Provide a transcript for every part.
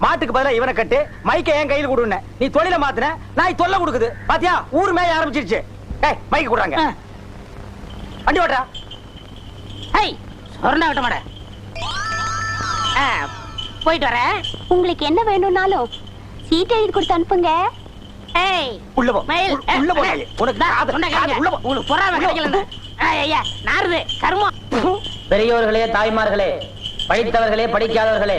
மாட்டுக்கு பதிலா இவனை கட்டு மைக்க என் கையில் கொடுன நீ தொழில மாத்துன நாய் தொல்லை கொடுக்குது. பாத்தியா? ஊர் மேய ஆரம்பிச்சிருச்சு. ஏய் மைக்க கொடுறாங்க. வண்டி ஓட்டுறா. ஹை சொர்ண விட்ட மாட ஆ, போயிட்டு வரேன். உங்களுக்கு என்ன வேணும்னாலும் சீட் எழுதி கொடுத்து அனுப்புங்க. ஏய் உள்ள போ. மயில். ஏ, உள்ள போ. உனக்கு காது-. உள்ள போ. உங்களுக்கு பொறாமை கிடைக்கலன்னு. ஆ, ஐயா நாருது. கருமம். பெரியோர்களே தாய்மார்களே படித்தவர்களே படிக்காதவர்களே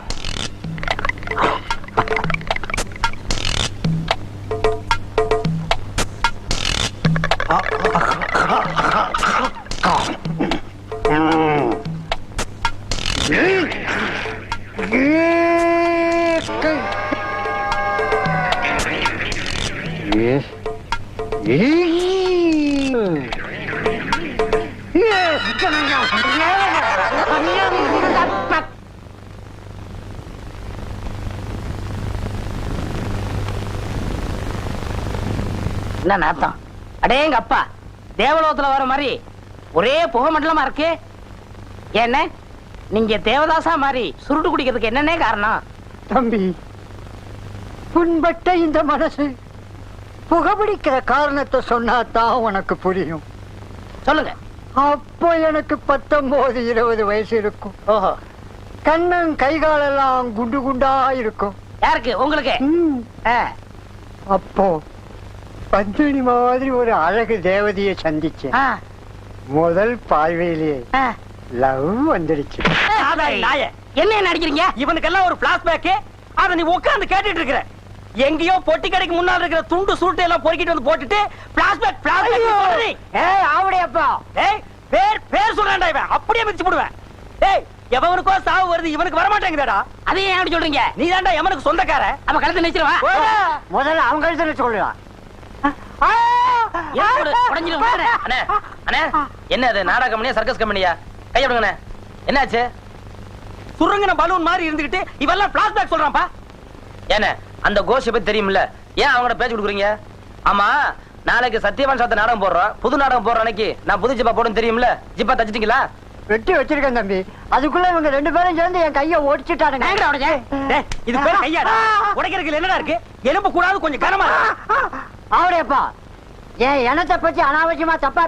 என்ன நாத்தம்? அடேங்க அப்பா. தேவலோகத்துல வர மாதிரி ஒரே புகை மண்டலமா இருக்கு. என்ன நீங்க தேவதாசா மாதிரி சுருட்டு குடிக்கிறதுக்கு என்னன்னே காரணம்? தம்பி புண்பட்ட இந்த மனசு புகைப்பிடிக்கிற காரணத்தை சொன்னா தான் உனக்கு புரியும். சொல்லுங்க. அப்போ எனக்கு பத்தொன்பது இருபது வயசு இருக்கும். ஓஹோ. கண்ணன் கை காலெல்லாம் குண்டு குண்டா இருக்கும். யாருக்கு? உங்களுக்கு? அப்போ பத்மினி மாதிரி ஒரு அழகு தேவதையை சந்திச்சேன். ஆ, முதல் பார்வையிலேயே. லவ் வந்துடுச்சு. என்ன அடிக்கிறீங்க இவனுக்கெல்லாம் ஒரு பிளாஷ்பேக் அத நீ உட்கார்ந்து கேட்டுட்டு இருக்கிற. எங்கேயோ பொட்டி கடைக்கு முன்னால இருக்கிற துண்டு சூட்டை எல்லாம் பொறுக்கிட்டு வந்து போட்டுட்டு பிளாஷ்பேக் பிளாஷ்பேக் ஏய் ஆவடையப்பா. ஏய் பேர் பேர் சொல்றான்டா இவன். அப்படியே மிதிச்சு போடுவேன். ஏய் எவனுக்கோ சாவு வருது இவனுக்கு வர மாட்டேங்குதடா அதையும் ஏன் அப்படி சொல்றீங்க? நீ தான்டா எவனுக்கு சொந்தக்கார. அவ கழுத்து நிச்சிருவா முதல்ல சொல்லலாம் உடஞ்சிரும். அண்ணே அண்ணே என்ன அது நாடக கம்பெனியா சர்க்கஸ் கம்பெனியா? கைய விடுங்கண்ணே. என்னாச்சு? சுருங்கின பலூன் மாதிரி இருந்துகிட்டு இவெல்லாம் பிளாஷ்பேக் சொல்றான்ப்பா. ஏண்ணே அந்த கோஷ பத்தி தெரியும்ல ஏன் அவங்கள பேச்சு கொடுக்குறீங்க? ஆமா நாளைக்கு சத்யவான் சாத்த நாடகம் போடுறோம். புது நாடகம் போடுற அன்னைக்கு நான் புது ஜிப்பா போடுன்னு தெரியும்ல ஜிப்பா தச்சிட்டீங்களா? வெட்டி வச்சிருக்கேன் தம்பி. அதுக்குள்ள இவங்க ரெண்டு பேரும் சேர்ந்து என் கைய? டேய், இது பேர் கையாடா? உடைக்கிறதுக்கு என்னடா இருக்கு? எலும்பு கூடாது கொஞ்சம் கனமா. இருக்கு. ஆவடையப்பா. என் இனத்தை பத்தி அனாவசியமா தப்பா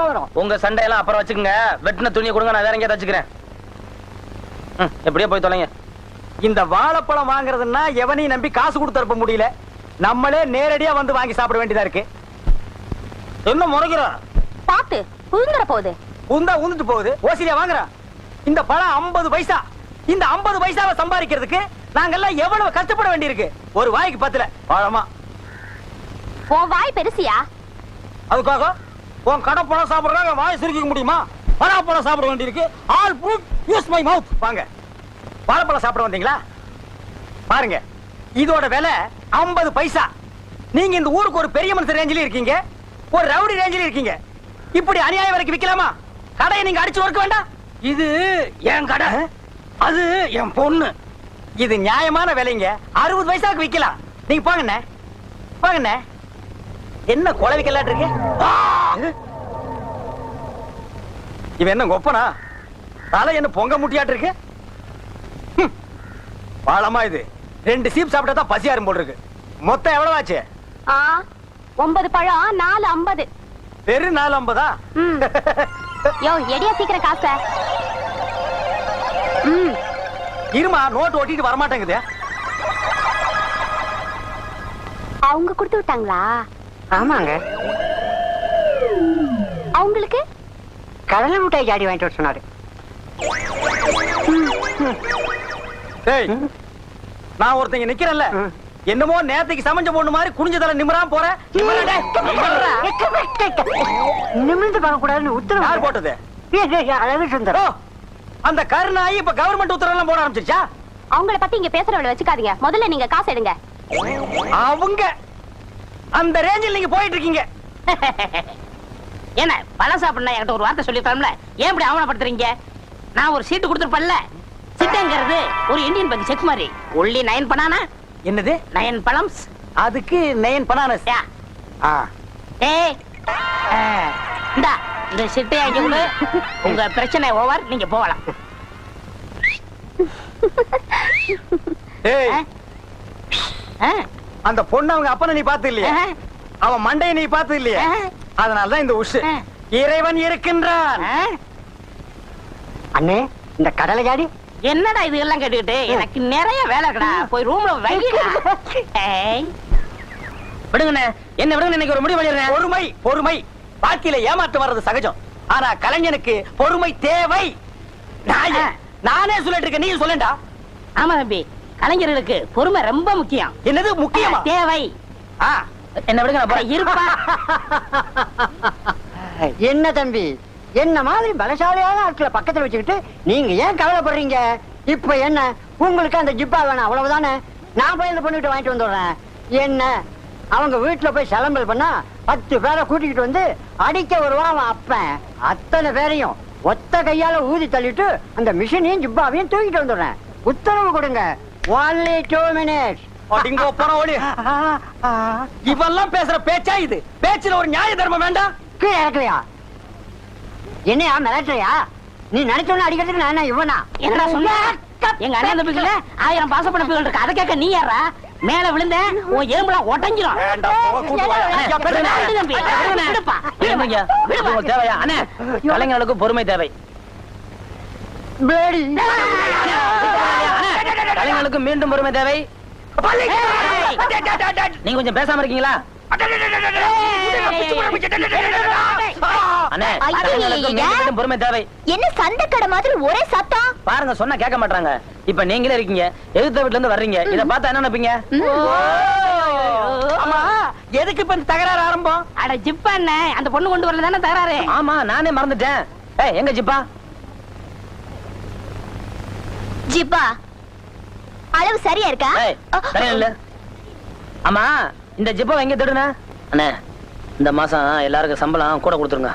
போகிறோம் உங்க சண்டையெல்லாம் அப்புறம் வச்சுக்கோங்க. வெட்டின துணியை கொடுங்க நான் வேற எங்கேயா தச்சுக்கிறேன் எப்படியோ போய் தொலைங்க. இந்த வாழைப்பழம் வாங்குறதுன்னா எவனையும் நம்பி காசு கொடுத்து அனுப்ப முடியல. நம்மளே நேரடியா வந்து வாங்கி சாப்பிட வேண்டியதா இருக்கு. என்ன முறைக்கிறோம் பாத்து புழுந்துற போகுது. உந்தா உந்துட்டு போகுது. ஓசிலியா வாங்குறான் இந்த பழம் 50 பைசா. இந்த 50 பைசாவை சம்பாதிக்கிறதுக்கு நாங்கெல்லாம் எவ்வளவு கஷ்டப்பட வேண்டியிருக்கு. ஒரு வாய்க்கு பத்துல. பழமா உன் வாய் பெருசியா? அதுக்காக உன் கடை பழம் சாப்பிடுறாங்க வாய் சுருக்கிக்க முடியுமா? பழம் சாப்பிட வேண்டியிருக்கு. All fruit use my mouth வாங்க. வாழைப்பழம் சாப்பிட வந்தீங்களா? பாருங்க இதோட விலை 50 பைசா. நீங்க இந்த ஊருக்கு ஒரு பெரிய மனுஷன் ரேஞ்சில இருக்கீங்க ஒரு ரவுடி ரேஞ்சில இருக்கீங்க. இப்படி அநியாயம் வரைக்கும் விக்கலாமா? கடையை நீங்க அடிச்சு ஒர்க்க வேண்டாம். இது என் கடை. அது என் பொண்ணு. இது நியாயமான விலைங்க. அறுபது பைசாக்கு விக்கலாம். நீங்க போங்கண்ணே போங்கண்ணே என்ன கொலை விக்கலாட்டு இருக்கு? இவன் என்ன கொப்பனா? தலை என்ன பொங்க முட்டியாட்டு இருக்கு. பாலமா இது. ரெண்டு சீப் சாப்பிட்டா தான் பசியாரும் போல் இருக்கு. மொத்தம் எவ்வளவு ஆச்சு ஆ ஒன்பது பழம் நாலு ஐம்பது. வெறும் நாலு ஐம்பதா? யோ எடியா சீக்கிரம் காசை. ம். இருமா நோட்டு ஓட்டிட்டு வரமாட்டேங்குது. அவங்க கொடுத்து விட்டாங்களா? ஆமாங்க. அவங்களுக்கு? கடலை மிட்டாய் ஜாடி வாங்கிட்டு வர சொன்னாரு. டேய் நான் ஒருத்தங்க நிக்கிறேன்ல. என்னமோ நேத்துக்கு சமைஞ்ச பொண்ணு மாதிரி குனிஞ்ச தலை நிமிராம நிமிர்றா. நிமிர்ந்து பார்க்க கூடாதுன்னு யார் உத்தரவு போட்டது? ஏய், ஏய், அழகு சுந்தரம் அந்த கருணாயி இப்ப கவர்மெண்ட் உத்தரவு எல்லாம் போட ஆரம்பிச்சிருச்சா? அவங்கள பத்தி இங்க பேசுறவள வச்சுக்காதீங்க. முதல்ல நீங்க காசு எடுங்க. அவங்க. அந்த ரேஞ்சில் நீங்க போயிட்டு இருக்கீங்க என்ன பழம் சாப்பிடணும் என்கிட்ட ஒரு வார்த்தை சொல்லிருக்கலாம்ல ஏன் இப்படி அவமானப்படுத்துறீங்க? நான் ஒரு சீட்டு கொடுத்துருப்பேன்ல. சிட்டங்கிறது ஒரு இந்தியன் பேங்க் செக் மாதிரி ஒன்லி நயன் பனானா என்னது? நயன் பழம்ஸ் அதுக்கு நயன் பனானஸ் ஆ. ஏய் இந்தா இந்த சிட்டை அங்கே கொடு உங்க பிரச்சனை ஓவர் நீங்க போகலாம். ஏய்? அந்த பொண்ணு அவங்க அப்பனை நீ பார்த்து இல்லையா? அவன் மண்டையை நீ பார்த்து இல்லையா. அதனாலதான் இந்த உஷு. இறைவன் இருக்கின்றான்? அண்ணே இந்த கடலை ஜாடி என்னடா இது எல்லாம் கேட்டுக்கிட்டு எனக்கு நிறைய வேலை இருக்குடா போய் ரூம்ல வைடா. விடுங்கண்ணே. என்ன விடுங்க இன்னைக்கு ஒரு முடிவு பண்ணிடுறேன். பொறுமை பொறுமை. வாழ்க்கையில ஏமாற்றம் வர்றது சகஜம். ஆனா கலைஞனுக்கு பொறுமை தேவை. நாயே, நானே சொல்லிட்டு இருக்கேன். நீ சொல்லேன்டா ஆமா தம்பி. கலைஞர்களுக்கு பொறுமை ரொம்ப முக்கியம். என்னது முக்கியமா? தேவை. ஆ, என்ன விடுங்க. இருப்பா. என்ன தம்பி? என்ன மாதிரி பலசாலியான ஆட்களை பக்கத்துல வச்சுக்கிட்டு நீங்க ஏன் கவலைப்படுறீங்க? இப்ப என்ன? உங்களுக்கு அந்த ஜிப்பா வேணும் அவ்வளவுதானே? நான் போய் இந்த பொண்ணுகிட்ட வாங்கிட்டு வந்துடுறேன். என்ன? அவங்க வீட்டுல போய் சிலம்பல் பண்ணா பத்து பேரை கூட்டிக்கிட்டு வந்து அடிக்க வருவான் அவன் அப்பன். அத்தனை பேரையும் ஒத்த கையால ஊதி தள்ளிட்டு அந்த மிஷினையும் ஜிப்பாவையும் தூக்கிட்டு வந்துடுறேன். உத்தரவு கொடுங்க. ஒன்லி டூ மினிட்ஸ் போன ஓடி இவெல்லாம் பேசுற பேச்சா இது? பேச்சுல ஒரு நியாய தர்மம் வேண்டாம்? கீழே இறக்கலையா? என்னையா மிரட்டுறியா நீ நினைச்சோன்னு அடிக்கிறதுக்கு நான் என்ன இவனா என்னடா சொன்ன எங்க அண்ணன் தம்பிக்குள்ள ஆயிரம் பாசப்பட பிள்ளைகள் இருக்கு அதை கேட்க நீ யாரா மேல விழுந்த உன் எலும்புலாம் உடஞ்சிரும் தேவையா அண்ணே கலைஞர்களுக்கு பொறுமை தேவை கலைஞர்களுக்கு மீண்டும் பொறுமை தேவை நீங்க கொஞ்சம் பேசாம இருக்கீங்களா பொறுமை தேவை. என்ன சண்டை மாதிரி ஒரே சத்தம்? பாருங்க சொன்னா கேட்க மாட்டாங்க. இப்ப நீங்களே இருக்கீங்க. எதிர்த்த வீட்டுல இருந்து வர்றீங்க. இத பார்த்தா என்ன நினைப்பீங்க? எதுக்கு இப்ப தகராறு ஆரம்பம்? அட ஜிப்பா அந்த பொண்ணு கொண்டு வரல தானே தகராறு? ஆமா நானே மறந்துட்டேன். ஏய் எங்க ஜிப்பா? ஜிப்பா அளவு சரியா இருக்கா? சரியா இல்ல ஆமா இந்த ஜிப்பா எங்க தேடுன அண்ணே இந்த மாசம் எல்லாருக்கும் சம்பளம் கூட கொடுத்துருங்க.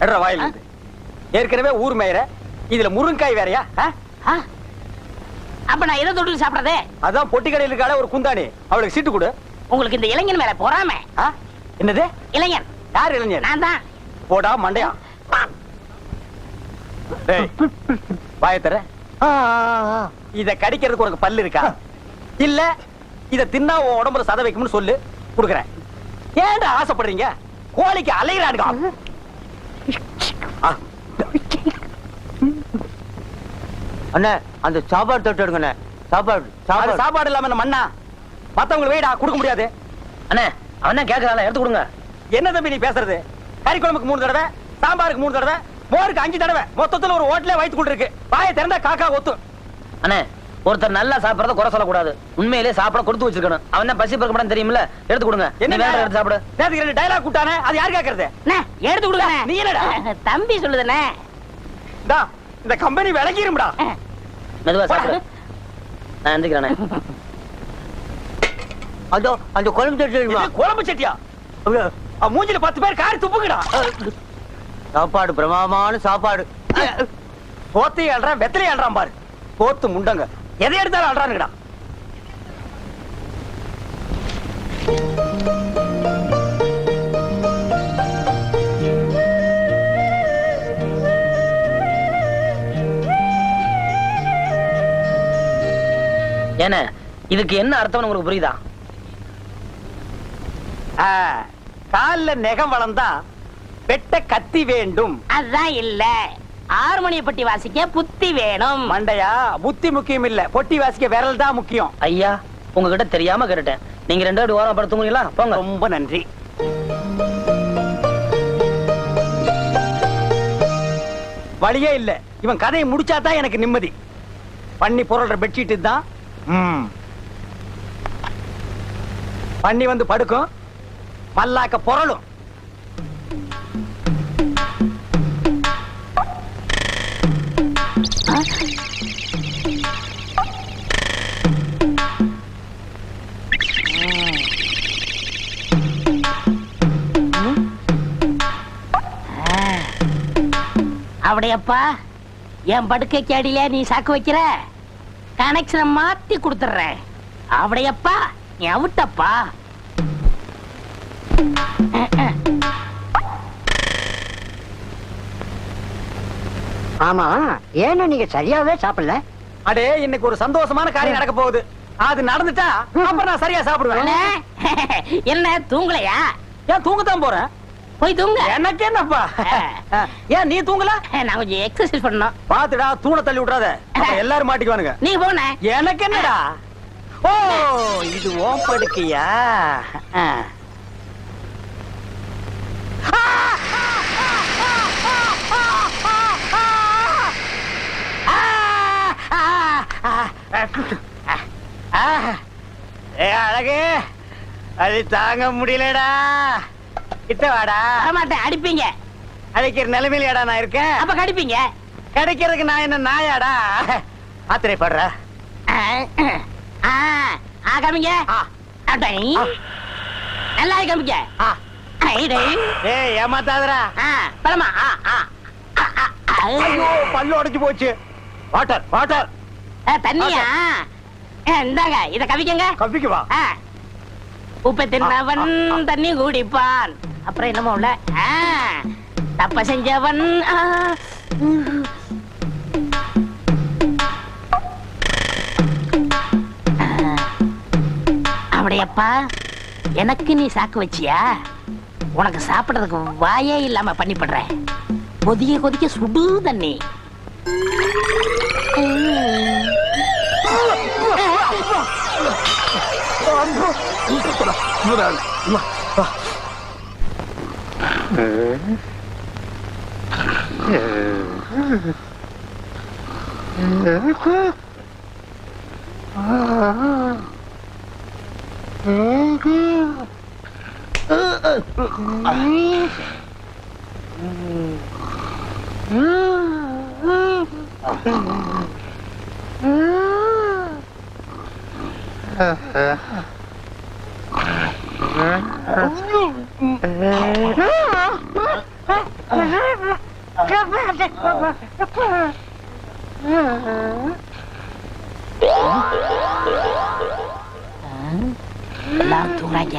எடுற வாயில். ஏற்கனவே ஊர் மேயற. இதுல முருங்காய் வேறயா? ஆ? ஆ? அப்ப நான் எதை தொட்டு சாப்பிடறதே? அதான் பொட்டி கடையில் இருக்காளே ஒரு குந்தாணி. அவளுக்கு சீட்டு கொடு. உங்களுக்கு இந்த இளைஞன் மேல பொறாம? என்னது? இளைஞன். யார் இளைஞர் நான் தான். போடா மண்டையா. டேய் வாய தர இத கடிக்கிறதுக்கு உனக்கு பல்லு இருக்கா? இல்ல இத தின்னா உன் உடம்புல சத வைக்கும்னு சொல்லு குடுக்குறேன். ஏன்டா ஆசைப்படுறீங்க? கோழிக்கு அலைகிறானுங்க ஆ. அண்ணே அந்த சாப்பாடு தொட்டு எடுங்கண்ணே. சாப்பாடு அது சாப்பாடு இல்லாம மண்ணா? மத்தவங்களுக்கு வெயிடா கொடுக்க முடியாது. அண்ணே அவன் கேக்குறாள் எடுத்து கொடுங்க. என்ன தம்பி நீ பேசுறது? கறி குழம்புக்கு மூணு தடவை சாம்பாருக்கு மூணு தடவை மோருக்கு அஞ்சு தடவை. மொத்தத்துல ஒரு ஹோட்டலே கொண்டு இருக்கு. வாயை திறந்தா காக்கா ஒத்தும் அண்ணே ஒருத்தர் நல்லா சாப்பிடறத குறை சொல்லக்கூடாது. உண்மையிலே சாப்பிட கொடுத்து வச்சிருக்கணும். அவன் தான் பசி பறக்க மாட்டான்னு தெரியுமில்ல? எடுத்து கொடுங்க. என்ன வேண்டாம் எடுத்து சாப்பிடு. நேத்துக்கு ரெண்டு டைலாக் கூட்டானே அது யார் கேக்குறது? அண்ணே, எடுத்து கொடுங்க. நீ என்னடா? தம்பி சொல்லுதுண்ணே. டா இந்த கம்பெனி விளங்கிரும்டா மெதுவா சாப்பிடு. நான் எந்திரிக்கிறேண்ணே அதோ அந்த குழம்பு தெரியுமா குழம்பு சட்டியா? மூஞ்சில பத்து பேர் காரி துப்புங்கடா சாப்பாடு பிரமாதமான சாப்பாடு. போத்தையும் அல்றான் வெத்தலையும் அல்றான் பாரு. போத்து முண்டங்க. எதை எடுத்தாலும் அல்றானுங்கடா ஏண்ணே இதுக்கு என்ன அர்த்தம்னு உங்களுக்கு புரியுதா? கால்ல நெகம் வளர்ந்தா வெட்ட கத்தி வேண்டும். அதான் இல்ல. ஆறுமணிய பட்டி வாசிக்க புத்தி வேணும். மண்டையா? புத்தி முக்கியம் இல்ல. பொட்டி வாசிக்க விரல் தான் முக்கியம். ஐயா உங்ககிட்ட தெரியாம கேட்டுட்டேன். நீங்க ரெண்டு பேரும் ஓரம் படுத்து தூங்குறீங்களா போங்க. ரொம்ப நன்றி. வழியே இல்ல. இவன் கதையை முடிச்சாதான் எனக்கு நிம்மதி. பண்ணி புரள்ற பெட்ஷீட் தான் ம். பண்ணி வந்து படுக்கும். பல்லாக்க பொருளும் அப்படியப்பா என் படுக்கைக்கு அடியில நீ சாக்கு வைக்கிற? கனெக்ஷனை மாத்தி கொடுத்துறேன் அப்படியப்பா நீ அவுட்டப்பா. ஆமா ஏன்னா நீங்க சரியாவே சாப்பிடல. அடே இன்னைக்கு ஒரு சந்தோஷமான காரியம் நடக்க போகுது. அது நடந்துட்டா அப்புறம் நான் சரியா சாப்பிடுவேன். என்ன? தூங்கலையா? ஏன் தூங்கத்தான் போறேன்? போய் தூங்க. எனக்கு என்னப்பா? ஏன் நீ தூங்கல? நான் கொஞ்சம் எக்ஸசைஸ் பண்ணணும். பாத்துடா தூண தள்ளி அப்புறம் எல்லாரும் மாட்டிக்குவானுங்க. நீ போன. எனக்கு என்னடா? ஓ இது ஓம் படுக்கையா? அழகு அது தாங்க முடியலடா. கிட்ட வாடா. வரமாட்டேன் அடிப்பீங்க. அழைக்கிற நிலைமையிலடா நான் இருக்கேன். அப்ப கடிப்பீங்க. கிடைக்கிறதுக்கு நான் என்ன நாயாடா? ஆத்திரைப்படுற. ஆ, காமிங்க. நல்லா. ஐடை. ஏய் ஏமாத்தாதடா. ஆ. ஐயோ பல்லு உடைஞ்சு போச்சு. Water water. தண்ணியா? இந்தாங்க இத கவிக்கங்க. கப்பிக்கு வா. ஆ. உப்பை தின்னவன் தண்ணி குடிப்பான். அப்புறம் என்னமோ உள்ள? தப்ப செஞ்சவன். அப்படியப்பா எனக்கு நீ சாக்கு வச்சியா? உனக்கு சாப்பிடுறதுக்கு வாயே இல்லாம பண்ணிப்படுறேன் கொதிக்க கொதிக்க சுடு தண்ணி எல்லாரும் தூங்காங்க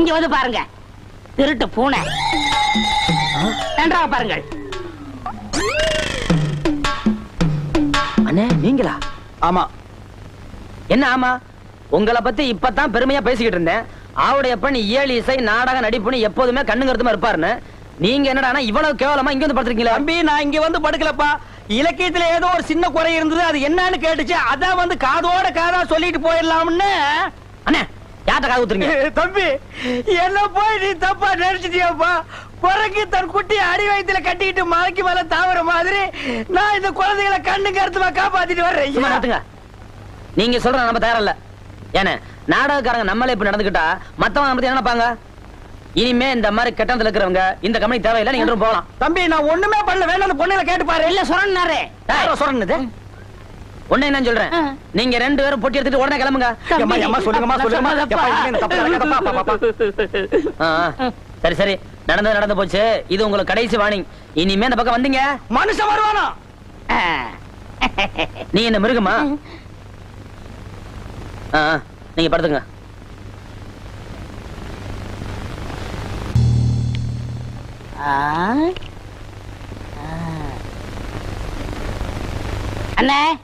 இங்க வந்து பாருங்க. திருட்டு பூனை. நன்றாக பாருங்கள். அண்ணே நீங்களா? ஆமா. என்ன ஆமா? உங்களை பத்தி இப்பதான் பெருமையா பேசிக்கிட்டு இருந்தேன். ஆவுடையப்பன் இயல் இசை நாடக நடிப்புன்னு எப்போதுமே கண்ணும் கருத்துமா இருப்பாருன்னு. நீங்க என்னடானா இவ்வளவு கேவலமா இங்க வந்து படுத்துருக்கீங்களா? தம்பி நான் இங்க வந்து படுக்கலப்பா. இலக்கியத்துல ஏதோ ஒரு சின்ன குறை இருந்தது அது என்னன்னு கேட்டுச்சு. அதான் வந்து காதோட காதா சொல்லிட்டு போயிடலாம்னு. அண்ணே யார்ட்ட காது ஊத்துறீங்க தம்பி என்ன போய் நீ தப்பா நினைச்சிட்டியாப்பா? குறைக்கு தன் குட்டி அடி வயித்துல கட்டிக்கிட்டு மலைக்கு மேல தாவற மாதிரி நான் இந்த குழந்தைகளை கண்ணு கருத்துமா காப்பாத்திட்டு வர்றேன். நீங்க சொல்ற நம்ம தயாரில்ல ஏனே நாடகக்காரங்க நம்மளே இப்ப நடந்துக்கிட்டா மத்தவங்க நம்ம என்ன நினைப்பாங்க? இனிமே இந்த மாதிரி கட்டணத்துல இருக்கிறவங்க இந்த கம்பெனி தேவையில்லை நீங்க போகலாம். தம்பி நான் ஒண்ணுமே பண்ணல வேணும் பொண்ணுல கேட்டு பாரு. இல்ல சொன்னாரு யாரோ ஒண்ணு என்ன சொல்றேன். நீங்க ரெண்டு பேரும் பொட்டி எடுத்துட்டு உடனே கிளம்புங்க. சரி சரி. நடந்தது நடந்து போச்சு. இது உங்களுக்கு கடைசி வார்னிங் இனிமே இந்த பக்கம் வந்தீங்க. மனுஷன் வருவானா. நீ என்ன மிருகமா. நீங்க படுத்துங்க. ஆ. ஆ. அண்ணே.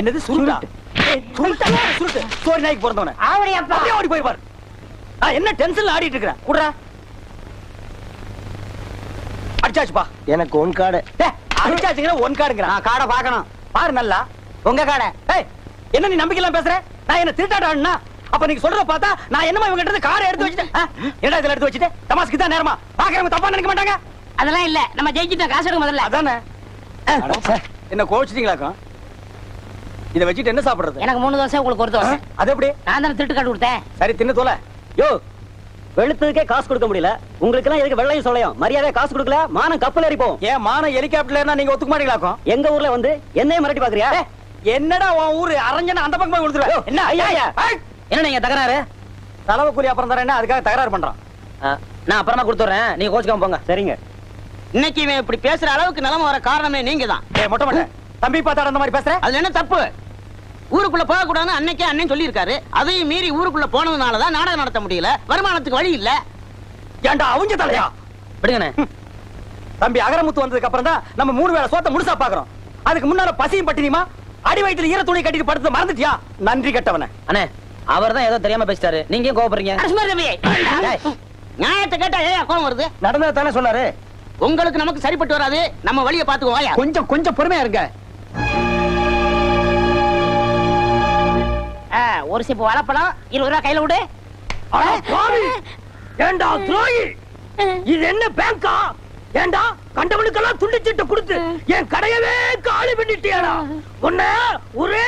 என்னது சுருட்டா? சுருட்டா. சுருட்டு சோரி நாய்க்கு பிறந்தவன. ஆவடியப்பா. அப்படியே ஓடி போய் பாரு நான் என்ன டென்ஷன்ல ஆடிட்டு இருக்கிறேன் குடுறா. அடிச்சாச்சுப்பா. எனக்கு ஒன் ஏய், அடிச்சாச்சுங்கிற ஒன் கார்டுங்கிறான் நான் காடை பார்க்கணும். பாரு நல்லா. உங்க காடை. ஏய் என்ன நீ நம்பிக்கையில பேசுற? நான் என்ன திருட்டாட்டம் ஆடுனா அப்ப நீங்க சொல்றத பார்த்தா நான் என்னமா இவங்க கிட்ட காரை எடுத்து வச்சுட்டேன்? என்னடா இதுல எடுத்து வச்சுட்டு? தமாஸ்க்கு தான் நேரமா. பாக்குறவங்க தப்பா நினைக்க மாட்டாங்க. அதெல்லாம் இல்ல. நம்ம ஜெயிச்சிட்டோம். காசு எடுக்க முதல்ல. அதானே. என்ன கோச்சிட்டீங்களாக்கும் இத வச்சுட்டு என்ன சாப்பிடுறது? எனக்கு மூணு தோசை உங்களுக்கு ஒரு? தோசை. அது எப்படி? நான் தானே திருட்டு காட்டு கொடுத்தேன். சரி தின்னு தோல. யோ வெளுத்ததுக்கே காசு கொடுக்க முடியல. உங்களுக்கு எல்லாம் எதுக்கு வெள்ளையும் சொல்லையும் மரியாதை காசு கொடுக்கல மானம் கப்பல் ஏறி போகும். ஏன் மான ஹெலிகாப்டர்ல நீங்க ஒத்துக்க மாட்டீங்களாக்கும்? எங்க ஊர்ல வந்து என்னைய மிரட்டி பாக்குறியா என்னடா உன் ஊரு? அரஞ்சன அந்த பக்கம் போய் கொடுத்துருவேன் என்ன? ஐயா என்ன நீங்க தகராறு? செலவு கூலி அப்புறம் தரேன் அதுக்காக தகராறு பண்றான். நான் அப்புறமா கொடுத்துறேன் நீங்க கோச்சுக்காம போங்க. சரிங்க. இன்னைக்கு இவன் இப்படி பேசுற அளவுக்கு நிலைமை வர காரணமே நீங்க தான் ஏய் மொட்டை மொட்டை. தம்பி பார்த்தா அந்த மாதிரி பேசுற? அதுல என்ன தப்பு? ஊருக்குள்ள போக கூடாதுன்னு அன்னைக்கே அண்ணன் சொல்லியிருக்காரு. அதையும் மீறி ஊருக்குள்ள போனதுனால தான் நாடகம் நடத்த முடியல. வருமானத்துக்கு வழி இல்ல. ஏன்டா அவங்க தலையா? விடுங்கண்ணே. தம்பி அகரமுத்து வந்ததுக்கு அப்புறம் தான் நம்ம மூணு வேளை சோத்த முழுசா பாக்குறோம் அதுக்கு முன்னால பசியும் பட்டினியுமா? அடி வயித்துல ஈர துணி கட்டிட்டு படுத்து மறந்துட்டியா? நன்றி கெட்டவன. அண்ணே அவர் தான் ஏதோ தெரியாம பேசிட்டாரு. நீங்க டேய், நியாயத்தை கேட்டா ஏன் கோவம் வருது? நடந்தது தானே சொன்னாரு. உங்களுக்கு நமக்கு சரிப்பட்டு வராது. நம்ம வழியை பாத்துக்குவோம் வாயா கொஞ்சம் கொஞ்சம் பொறுமையா இருங்க. ஒரு சிப்பு வாழைப்பழம் இருபது ரூபா கையில விடு! ஏண்டா துரோகி? இது என்ன பேங்கா? ஏண்டா கண்டவனுக்கெல்லாம் துண்டு சீட்டு கொடுத்து என் கடையவே காலி பண்ணிட்டியாடா? உன்ன ஒரே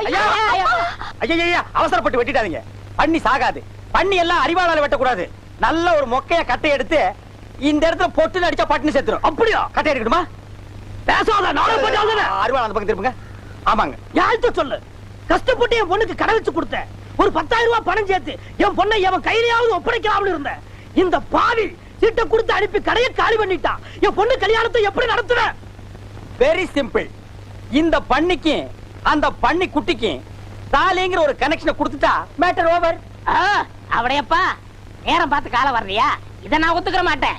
ஐயா, அவசரப்பட்டு வெட்டிடாதீங்க. பண்ணி சாகாது. பண்ணி எல்லாம் அறிவாளால வெட்டக்கூடாது. நல்ல ஒரு மொக்கைய கட்டை எடுத்து இந்த இடத்துல பொட்டு அடிச்சா பட்டுன்னு செத்துரும் அப்படியா? கட்டை எடுக்கணுமா பேசாத நானும் அந்த பக்கம் திருப்புங்க. ஆமாங்க. சொல்லு? கஷ்டப்பட்டு என் பொண்ணுக்கு கடை வச்சு கொடுத்தேன் ஒரு பத்தாயிரம் ரூபாய் பணம் சேர்த்து என் பொண்ணை எவன் கையிலையாவது ஒப்படைக்கலாம்னு இருந்தேன். இந்த பாவி சீட்டை கொடுத்து அனுப்பி கடையை காலி பண்ணிட்டான் என் பொண்ணு கல்யாணத்தை எப்படி நடத்துவேன் வெரி சிம்பிள் இந்த பண்ணிக்கு அந்த பண்ணி குட்டிக்கு தாலிங்கிற ஒரு கனெக்ஷனை கொடுத்துட்டா மேட்டர் ஓவர் ஆ, அவடையப்பா. நேரம் பார்த்து காலம் வர்றியா? இதை நான் ஒத்துக்கிற மாட்டேன்.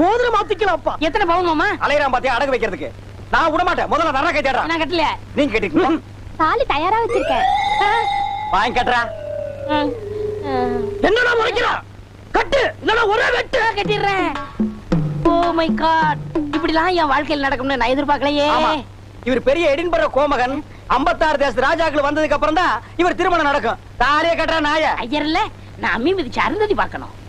மோதிரம் மாத்திக்கலாம்ப்பா. எத்தனை பவுன் மாமா? அலையராம் பாத்தியா அடகு வைக்கிறதுக்கு. நான் விட மாட்டேன். முதல்ல நர கை தேடுறா நான் கட்டல நீங்க கேட்டீங்க தாலி தயாரா வச்சிருக்கேன். வாங்கி கட்டுறா. என்னடா முறைக்கிறா? கட்டு. இல்லனா ஒரே வெட்டு. கட்டிடுறேன். ஓ மை காட் இப்படிலாம் என் வாழ்க்கையில் நடக்கும்னு நான் எதிர்பார்க்கலையே. இவர் பெரிய எடின்பர கோமகன். 56 தேச ராஜாக்கள் வந்ததுக்கு அப்புறம் தான் இவர் திருமணம் நடக்கும். தாலிய கட்டுறா நாய. ஐயர் இல்ல நான் அம்மி மிதிச்சு அருந்ததி பார்க்கணும்.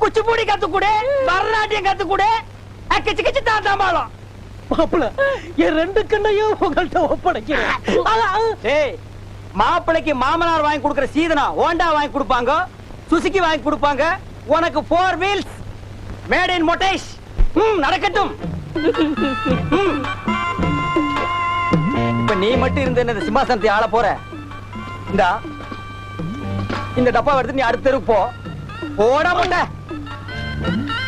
குச்சிப்பூடி கத்துக்குடு பரதநாட்டியம் கத்துக்குடு. கிச்சு கிச்சு தான் தாம்பாளம் மாப்பிள என் ரெண்டு கண்ணையும் உங்கள்கிட்ட ஒப்படைக்கிறேன். டேய் மாப்பிளைக்கு மாமனார் வாங்கி கொடுக்கிற சீதனா ஹோண்டா வாங்கி கொடுப்பாங்க சுசுகி வாங்கி கொடுப்பாங்க உனக்கு ஃபோர் வீல்ஸ் மேட் இன் மொட்டேஷ் நடக்கட்டும். இப்ப நீ மட்டும் இருந்த இந்த சிம்மாசனத்தை ஆள போற? இந்தா இந்த டப்பா எடுத்து நீ அடுத்த தெருவுக்கு போ. போடா மொட்டை